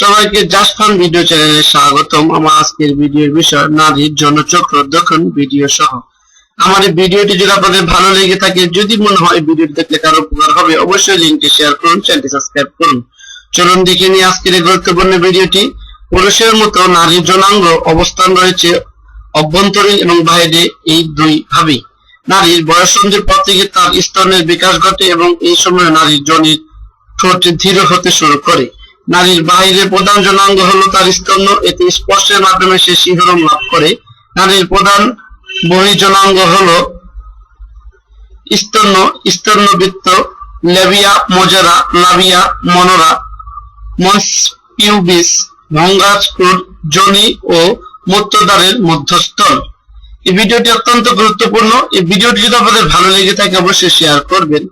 সবাইকে just fun video চ্যানেলে স্বাগতম। আমার আজকের ভিডিওর বিষয়, নারীর জনচক্র দক্ষণ ভিডিও সহ। আমার এই ভিডিওটি যদি আপনাদের ভালো লেগে থাকে, যদি মনে হয় ভিডিওটি দেখলে কারও উপকার হবে, অবশ্যই লিঙ্কটি শেয়ার করুন, চ্যানেলটি সাবস্ক্রাইব করুন। চলুন দেখে নিয়ে আজকের এই গুরুত্বপূর্ণ ভিডিওটি। পুরুষের মতো নারীর জনাঙ্গ অবস্থান রয়েছে অভ্যন্তরীণ এবং বাইরে এই দুই ভাবে। নারীর বয়সন্ধির পর থেকে তার স্তনের বিকাশ ঘটে এবং এই সময় নারীর জনির ঠোঁট ধীর হতে শুরু করে। নারীর বাইরে প্রধান জনাঙ্গ হলো তার স্তন্য এতে স্পর্শের মাধ্যমে সে শিহরণ লাভ করে। নারীর প্রধান বহির্জনাঙ্গ হলো স্তন্য, স্তন্যবৃত্ত labia majora labia minora mons pubis ভঙ্গাজপুর জনি ও মূত্রদ্বারের মধ্যস্থল। এই ভিডিওটি অত্যন্ত গুরুত্বপূর্ণ। এই ভিডিওটি যদি আপনাদের ভালো লেগে থাকে, অবশ্যই শেয়ার করবেন।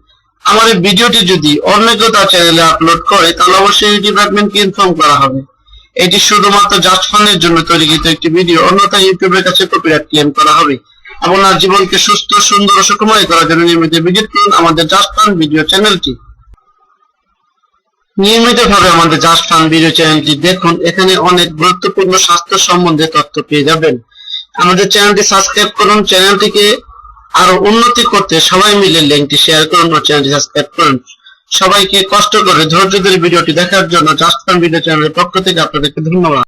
আমার এই ভিডিওটি যদি অন্য কেউ তার চ্যানেলে আপলোড করে, তাহলে অবশ্যই এই ডিপার্টমেন্টকে ইনফর্ম করা হবে। এটি শুধুমাত্র জাস্ট ফানের জন্য তৈরিকৃত একটি ভিডিও অন্যথায় ইউটিউবের কাছে কপিরাইট ক্লেম করা হবে। আপনার জীবনকে সুস্থ, সুন্দর ও সুখময় করার জন্য নিয়মিত ভিজিট করুন আমাদের জাস্ট ফান ভিডিও চ্যানেলটি নিয়মিতভাবে আমাদের জাস্ট ফান ভিডিও চ্যানেলটি দেখুন, এখানে অনেক গুরুত্বপূর্ণ স্বাস্থ্য সম্বন্ধে তথ্য পেয়ে যাবেন। আমাদের চ্যানেলটি সাবস্ক্রাইব করুন চ্যানেলটিকে আরও উন্নতি করতে সবাই মিলে লিঙ্কটি শেয়ার করুন ও চ্যানেলটি সাবস্ক্রাইব করুন। সবাইকে কষ্ট করে ধৈর্য ধরে ভিডিওটি দেখার জন্য জাস্ট ফান ভিডিও চ্যানেলের পক্ষ থেকে আপনাদেরকে ধন্যবাদ।